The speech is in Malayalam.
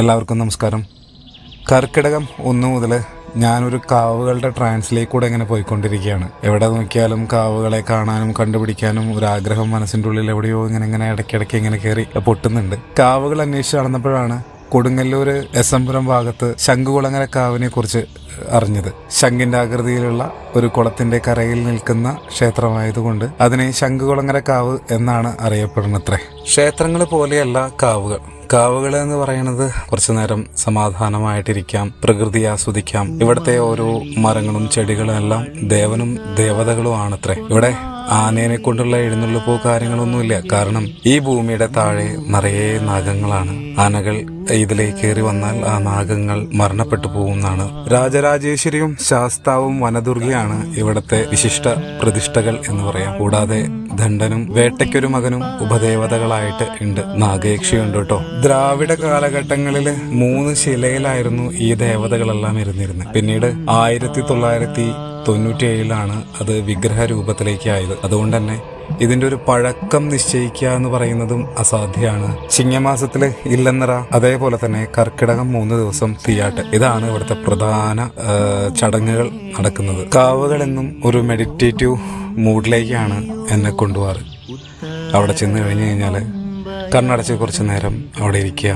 എല്ലാവർക്കും നമസ്കാരം. കർക്കിടകം ഒന്ന് മുതൽ ഞാനൊരു കാവുകളുടെ ട്രാൻസിലേക്ക് കൂടെ ഇങ്ങനെ പോയിക്കൊണ്ടിരിക്കുകയാണ്. എവിടെ നോക്കിയാലും കാവുകളെ കാണാനും കണ്ടുപിടിക്കാനും ഒരു ആഗ്രഹം മനസ്സിന്റെ ഉള്ളിൽ എവിടെയോ ഇങ്ങനെ ഇങ്ങനെ ഇടയ്ക്കിടയ്ക്ക് ഇങ്ങനെ കയറി പൊട്ടുന്നുണ്ട്. കാവുകൾ അന്വേഷിച്ച് നടന്നപ്പോഴാണ് കൊടുങ്ങല്ലൂർ എസ് എംപുരം ഭാഗത്ത് ശംഖുകുളങ്ങര കാവിനെ കുറിച്ച് അറിഞ്ഞത്. ശംഖിന്റെ ആകൃതിയിലുള്ള ഒരു കുളത്തിന്റെ കരയിൽ നിൽക്കുന്ന ക്ഷേത്രമായതുകൊണ്ട് അതിനെ ശംഖുകുളങ്ങര കാവ് എന്നാണ് അറിയപ്പെടുന്നത്രേ. ക്ഷേത്രങ്ങൾ പോലെയല്ല കാവുകൾ. കാവുകൾ എന്ന് പറയുന്നത് കുറച്ചു നേരം സമാധാനമായിട്ടിരിക്കാം പ്രകൃതി ആസ്വദിക്കാം. ഇവിടുത്തെ ഓരോ മരങ്ങളും ചെടികളും എല്ലാം ദേവനും ദേവതകളുമാണത്രേ ഇവിടെ ആനേനെ കൊണ്ടുള്ള എഴുന്നള്ളിപ്പോ കാര്യങ്ങളൊന്നുമില്ല കാരണം ഈ ഭൂമിയുടെ താഴെ നിറയെ നാഗങ്ങളാണ്. ആനകൾ ഇതിലേക്ക് കയറി വന്നാൽ ആ നാഗങ്ങൾ മരണപ്പെട്ടു പോകുന്നതാണ്. രാജരാജേശ്വരിയും ശാസ്താവും വനദുർഗയാണ് ഇവിടത്തെ വിശിഷ്ട പ്രതിഷ്ഠകൾ എന്ന് പറയാം. കൂടാതെ ദണ്ഡനും വേട്ടയ്ക്കൊരു മകനും ഉപദേവതകളായിട്ട് ഉണ്ട്. നാഗയക്ഷിയുണ്ട് കേട്ടോ. ദ്രാവിഡ കാലഘട്ടങ്ങളിൽ മൂന്ന് ശിലയിലായിരുന്നു ഈ ദേവതകളെല്ലാം ഇരുന്നിരുന്നത്. പിന്നീട് ആയിരത്തി തൊള്ളായിരത്തി തൊണ്ണൂറ്റിയേഴിലാണ് അത് വിഗ്രഹ രൂപത്തിലേക്ക് ആയത് അതുകൊണ്ട് തന്നെ ഇതിന്റെ ഒരു പഴക്കം നിശ്ചയിക്കുക എന്ന് പറയുന്നതും അസാധ്യമാണ്. ചിങ്ങമാസത്തിൽ ഇല്ലെന്നറ അതേപോലെ തന്നെ കർക്കിടകം മൂന്ന് ദിവസം തീയാട്ട്. ഇതാണ് ഇവിടുത്തെ പ്രധാന ചടങ്ങുകൾ നടക്കുന്നത്. കാവുകൾ എന്നും ഒരു മെഡിറ്റേറ്റീവ് മൂഡിലേക്കാണ് എന്നെ കൊണ്ടുപോകാറ്. അവിടെ ചെന്ന് കഴിഞ്ഞു കഴിഞ്ഞാൽ കണ്ണടച്ച് കുറച്ച് നേരം അവിടെ ഇരിക്കുക.